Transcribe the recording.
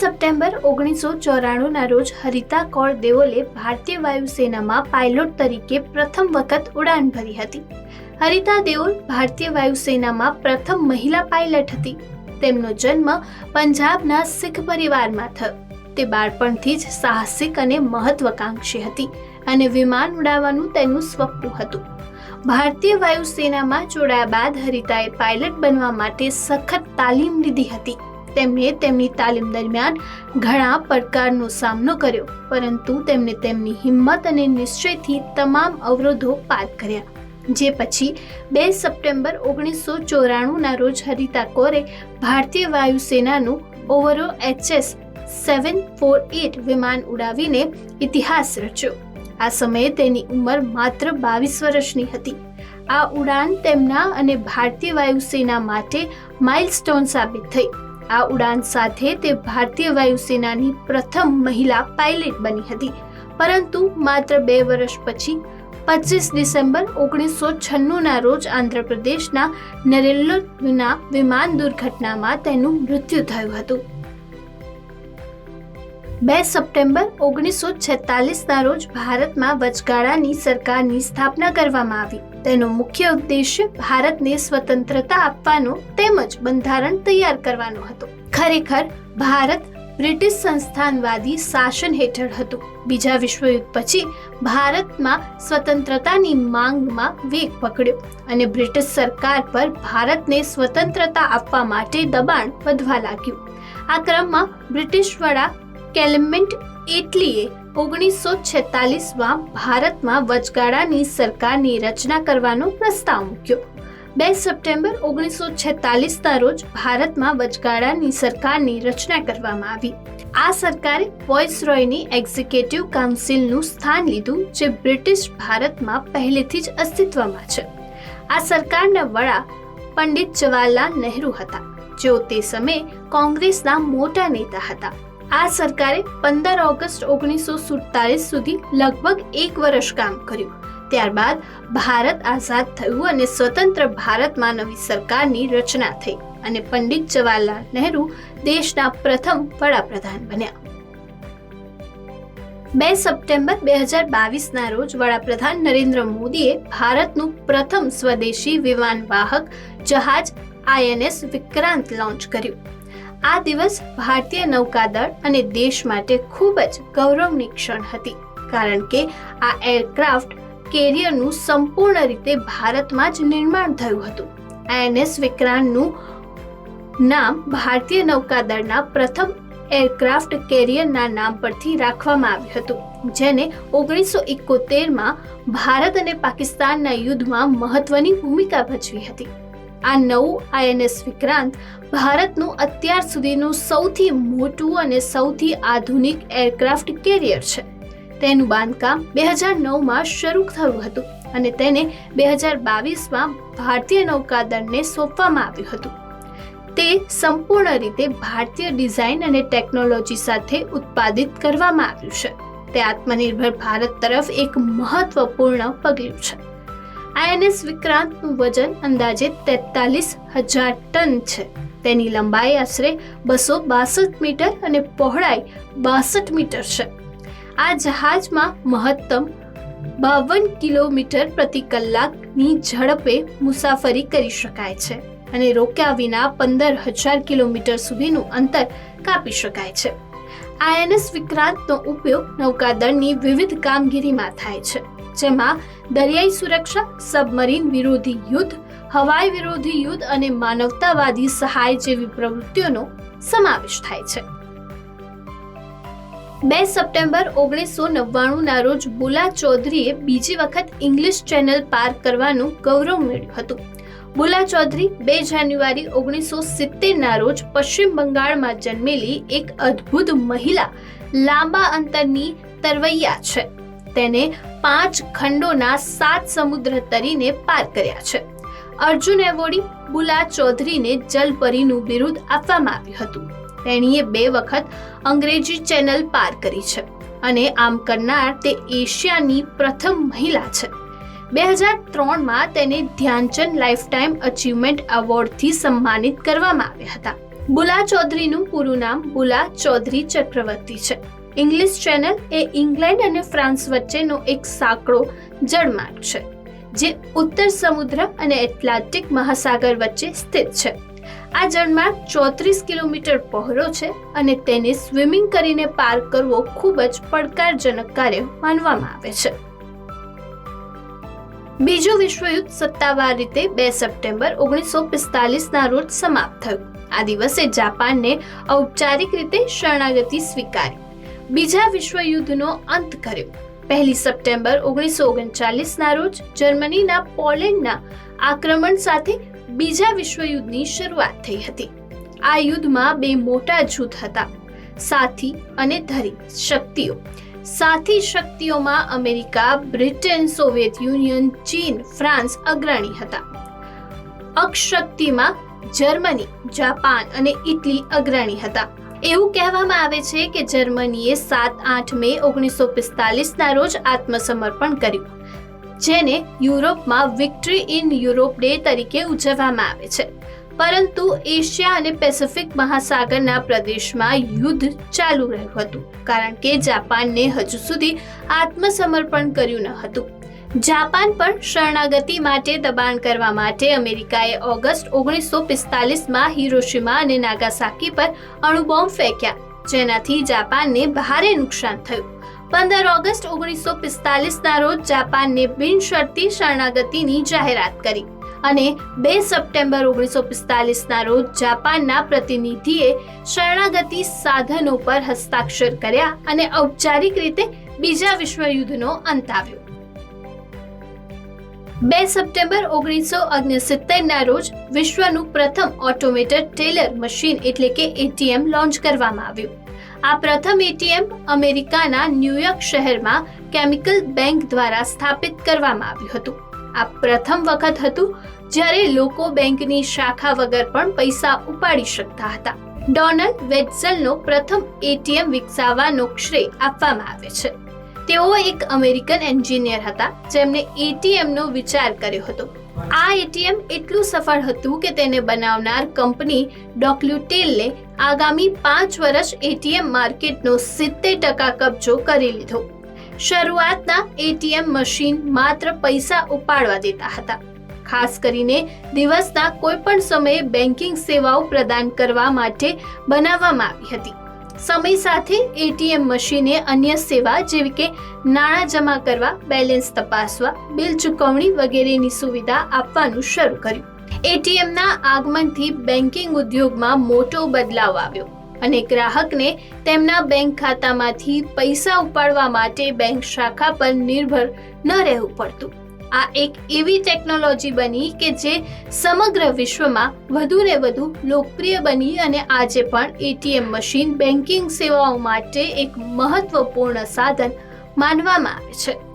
September ઓગણીસો ચોરાણુંના રોજ હરિતા કૌર દેઓલે ભારતીય વાયુસેનામાં પાયલોટ તરીકે પ્રથમ વખત ઉડાન ભરી હતી. હરિતા દેઓલ ભારતીય વાયુસેનામાં પ્રથમ મહિલા પાયલટ હતી. તેમનો જન્મ પંજાબના શીખ પરિવારમાં થયો. તે બાળપણથી જ સાહસિક અને મહત્વકાંક્ષી હતી અને વિમાન ઉડાવવાનું તેનું સ્વપ્ન હતું. ભારતીય વાયુસેનામાં જોડાયા બાદ હરિતાએ પાયલટ બનવા માટે સખત તાલીમ લીધી હતી. તેમણે તેમની તાલીમ દરમિયાન ઘણા પડકારનો સામનો કર્યો, પરંતુ તેમણે તેમની હિંમત અને નિશ્ચયથી તમામ અવરોધો પાર કર્યા. જે પછી બે સપ્ટેમ્બર ઓગણીસો ચોરાણુંના રોજ હરિતા કોરે ભારતીય વાયુસેનાનું Avro HS seven four eight વિમાન ઉડાવીને ઇતિહાસ રચ્યો. આ સમયે તેની ઉંમર માત્ર બાવીસ વર્ષની હતી. આ ઉડાન તેમના અને ભારતીય વાયુસેના માટે માઇલસ્ટોન સાબિત થઈ. આ ઉડાન સાથે તે ભારતીય વાયુસેનાની પ્રથમ મહિલા પાયલટ બની હતી. પરંતુ માત્ર બે વર્ષ પછી, પચીસ ડિસેમ્બર ઓગણીસો છન્નુંના રોજ આંધ્રપ્રદેશના નરેલ્લોના વિમાન દુર્ઘટનામાં તેનું મૃત્યુ થયું હતું. બે સપ્ટેમ્બર ઓગણીસો છેતાલીસના રોજ ભારતમાં વચગાળાની સરકારની સ્થાપના કરવામાં આવી. તેનો મુખ્ય ઉદ્દેશ્ય ભારતને સ્વતંત્રતા આપવાનો તેમજ બંધારણ તૈયાર કરવાનો હતો. ખરેખર, ભારત બ્રિટિશ સંસ્થાનવાદી શાસન હેઠળ હતું. બીજા વિશ્વયુદ્ધ પછી ભારતમાં સ્વતંત્રતાની માંગમાં વેગ પકડ્યો અને બ્રિટિશ સરકાર પર ભારતને સ્વતંત્રતા આપવા માટે દબાણ વધવા લાગ્યું. આ ક્રમમાં બ્રિટિશ વડા કેલમેન્ટ એટલીએ ઓગણીસો છેતાલીસમાં ભારતમાં વચગાળાની સરકારની રચના કરવાનો પ્રસ્તાવ મૂક્યો. બે સપ્ટેમ્બર ઓગણીસો છેતાલીસના રોજ ભારતમાં વચગાળાની સરકારની રચના કરવામાં આવી. આ સરકારે વોઇસરોયની એક્ઝિક્યુટિવ કાઉન્સિલનું સ્થાન લીધું, જે બ્રિટિશ ભારતમાં પહેલેથી જ અસ્તિત્વમાં છે. આ સરકારના વડા પંડિત જવાહરલાલ નહેરુ હતા. જેઓ તે સમયે કોંગ્રેસના મોટા નેતા હતા. આ સરકારે પંદર ઓગસ્ટ ઓગણીસો સુડતાલીસ સુધી લગભગ એક વર્ષ કામ કર્યું. ત્યારબાદ ભારત આઝાદ થયું અને સ્વતંત્ર ભારતમાં નવી સરકારની રચના થઈ અને પંડિત જવાહરલાલ નહેરુ દેશના પ્રથમ વડાપ્રધાન બન્યા. બે સપ્ટેમ્બર બે હજાર બાવીસના રોજ વડાપ્રધાન નરેન્દ્ર મોદીએ ભારતનું પ્રથમ સ્વદેશી વિમાન વાહક જહાજ આઈએનએસ વિક્રાંત લોન્ચ કર્યું. આ દિવસ ભારતીય નૌકાદળ અને દેશ માટે ખૂબ જ ગૌરવની ક્ષણ હતી, કારણ કે આ એરક્રાફ્ટ કેરિયરનું સંપૂર્ણ રીતે ભારતમાં જ નિર્માણ થયું હતું. આઈએનએસ વિક્રાંતનું નામ ભારતીય નૌકાદળના પ્રથમ એરક્રાફ્ટ કેરિયરના નામ પરથી રાખવામાં આવ્યું હતું, જેને ઓગણીસો એકોતેરમાં ભારત અને પાકિસ્તાનના યુદ્ધમાં મહત્વની ભૂમિકા ભજવી હતી. આ નવું આઈએનએસ વિક્રાંત ભારતનું અત્યાર સુધીનું સૌથી મોટું અને સૌથી આધુનિક એરક્રાફ્ટ કેરિયર છે. તેનું બાંધકામ બે હજાર નવમાં શરૂ થયું હતું અને તેને બે હજાર બાવીસમાં ભારતીય નૌકાદળને સોંપવામાં આવ્યું હતું. તે સંપૂર્ણ રીતે ભારતીય ડિઝાઇન અને ટેકનોલોજી સાથે ઉત્પાદિત કરવામાં આવ્યું છે. તે આત્મનિર્ભર ભારત તરફ એક મહત્વપૂર્ણ પગલું છે. આઈએનએસ વિક્રાંતનું વજન અંદાજે તેતાલીસ હજાર ટન છે. તેની લંબાઈ આશરે બસો બાસઠ મીટર અને પહોળાઈ બાસઠ મીટર છે. આ જહાજમાં મહત્તમ બાવન કિલોમીટર પ્રતિ કલાકની ઝડપે મુસાફરી કરી શકાય છે અને રોક્યા વિના પંદર હજાર કિલોમીટર સુધીનું અંતર કાપી શકાય છે. આઈએનએસ વિક્રાંતનો ઉપયોગ નૌકાદળની વિવિધ કામગીરીમાં થાય છે. જેમાં દરિયાઈ સુરક્ષા, સબમરીન વિરોધી યુદ્ધ, હવાઈ વિરોધી યુદ્ધ અને માનવતાવાદી સહાય જેવી પ્રવૃત્તિઓનો સમાવેશ થાય છે. બે સપ્ટેમ્બર ઓગણીસો નવ્વાણુંના રોજ બુલા ચૌધરીએ બીજી વખત ઇંગ્લિશ ચેનલ પાર કરવાનું ગૌરવ મેળવ્યું હતું. બુલા ચૌધરી બે જાન્યુઆરી ઓગણીસો સિત્તેરના રોજ પશ્ચિમ બંગાળમાં જન્મેલી એક અદ્ભુત મહિલા લાંબા અંતરની તરવૈયા છે. તેને પાંચ ખંડોના સાત સમુદ્ર તરીને પાર કર્યા છે. અર્જુન એવોર્ડી બુલા ચૌધરીને જલપરીનું બિરુદ આપવામાં આવ્યું હતું. તેણીએ બે વખત અંગ્રેજી ચેનલ પાર કરી છે અને આમ કરનાર તે એશિયાની પ્રથમ મહિલા છે. બે હજાર ત્રણમાં તેને ધ્યાનચંદ લાઈફટાઈમ અચીવમેન્ટ એવોર્ડથી સન્માનિત કરવામાં આવ્યા હતા. બુલા ચૌધરીનું પૂરું નામ બુલા ચૌધરી ચક્રવર્તી છે. ઇંગ્લિશ ચેનલ એ ઇંગ્લેન્ડ અને ફ્રાન્સ વચ્ચેનો એક સાંકડો જળમાર્ગ છે, જે ઉત્તર સમુદ્ર અને એટલાન્ટિક મહાસાગર વચ્ચે સ્થિત છે. આ જળમાર્ગ ચોત્રીસ કિલોમીટર પહોળો છે અને તેને સ્વિમિંગ કરીને પાર કરવો ખૂબ જ પડકારજનક કાર્ય માનવામાં આવે છે. બીજું વિશ્વયુદ્ધ સત્તાવાર રીતે બે સપ્ટેમ્બર ઓગણીસો પિસ્તાલીસના રોજ સમાપ્ત થયું. આ દિવસે જાપાનને ઔપચારિક રીતે શરણાગતિ સ્વીકારી. બીજા વિશ્વયુદ્ધનો અંત કર્યો. પહેલી સપ્ટેમ્બર ઓગણીસો ઓગણચાલીસના રોજ જર્મનીના પોલેન્ડના આક્રમણ સાથે બીજા વિશ્વયુદ્ધની શરૂઆત થઈ હતી. આ યુદ્ધમાં બે મોટા જૂથ હતા, સાથી અને ધરી શક્તિઓ. સાથી શક્તિઓમાં અમેરિકા, બ્રિટન, સોવિયત યુનિયન, ચીન, ફ્રાન્સ અગ્રણી હતા. અક્ષશક્તિમાં જર્મની, જાપાન અને ઇટલી અગ્રણી હતા. એવું કહેવામાં આવે છે કે જર્મનીએ સાત આઠ મે ઓગણીસો પિસ્તાલીસના રોજ આત્મસમર્પણ કર્યું, જેને યુરોપમાં વિક્ટરી ઇન યુરોપ ડે તરીકે ઉજવવામાં આવે છે. પરંતુ એશિયા અને પેસિફિક મહાસાગરના પ્રદેશમાં યુદ્ધ ચાલુ રહ્યું હતું, કારણ કે જાપાનને હજુ સુધી આત્મસમર્પણ કર્યું ન હતું. જાપાન પર શરણાગતિ માટે દબાણ કરવા માટે અમેરિકાએ ઓગસ્ટ ઓગણીસો પિસ્તાલીસમાં હિરોશિમા અને નાગાસાકી પર અણુબોમ્બ ફેંક્યા, જેનાથી જાપાનને ભારે નુકસાન થયું. પંદર ઓગસ્ટ ઓગણીસો પિસ્તાલીસના રોજ જાપાનને બિનશરતી શરણાગતિની જાહેરાત કરી અને બે સપ્ટેમ્બર ઓગણીસો પિસ્તાલીસના રોજ જાપાનના પ્રતિનિધિએ શરણાગતિ સાધનો પર હસ્તાક્ષર કર્યા અને ઔપચારિક રીતે બીજા વિશ્વયુદ્ધનો અંત આવ્યો. બે સપ્ટેમ્બર ઓગણીસો ઓગણસિત્તેરના રોજ વિશ્વનું પ્રથમ ઓટોમેટેડ ટેલર મશીન એટલે કે એટીએમ લોન્ચ કરવામાં આવ્યું. આ પ્રથમ એટીએમ અમેરિકાના ન્યુયોર્ક શહેરમાં કેમિકલ બેંક દ્વારા સ્થાપિત કરવામાં આવ્યું હતું. આ પ્રથમ વખત હતું જ્યારે લોકો બેંકની શાખા વગર પણ પૈસા ઉપાડી શકતા હતા. ડોનાલ્ડ વેટ્ઝલનો પ્રથમ એટીએમ વિકસાવવાનો શ્રેય આપવામાં આવે છે. તેઓ એક અમેરિકન એન્જિનિયર હતા જેમને એટીએમનો વિચાર કર્યો હતો. આ એટીએમ એટલું સફળ હતું કે તેને બનાવનાર કંપની ડોક્લ્યુટેલને આગામી પાંચ વર્ષ એટીએમ માર્કેટનો સિત્તેર ટકા કબજો કરી લીધો. શરૂઆતના એટીએમ મશીન માત્ર પૈસા ઉપાડવા દેતા હતા. ખાસ કરીને દિવસના કોઈપણ સમયે બેન્કિંગ સેવાઓ પ્રદાન કરવા માટે બનાવવામાં આવી હતી. સમય સાથે એટીએમ મશીને અન્ય સેવા જેવી કે નાણાં જમા કરવા, બેલેન્સ તપાસવા, બિલ ચૂકવણી વગેરેની સુવિધા આપવાનું શરૂ કર્યું. એટીએમના આગમનથી બેન્કિંગ ઉદ્યોગમાં મોટો બદલાવ આવ્યો અને ગ્રાહકને તેમના બેંક ખાતામાંથી પૈસા ઉપાડવા માટે બેંક શાખા પર નિર્ભર ન રહેવું પડતું. આ એક એવી ટેકનોલોજી બની કે જે સમગ્ર વિશ્વમાં વધુ ને વધુ લોકપ્રિય બની અને આજે પણ એટીએમ મશીન બેન્કિંગ સેવાઓ માટે એક મહત્વપૂર્ણ સાધન માનવામાં આવે છે.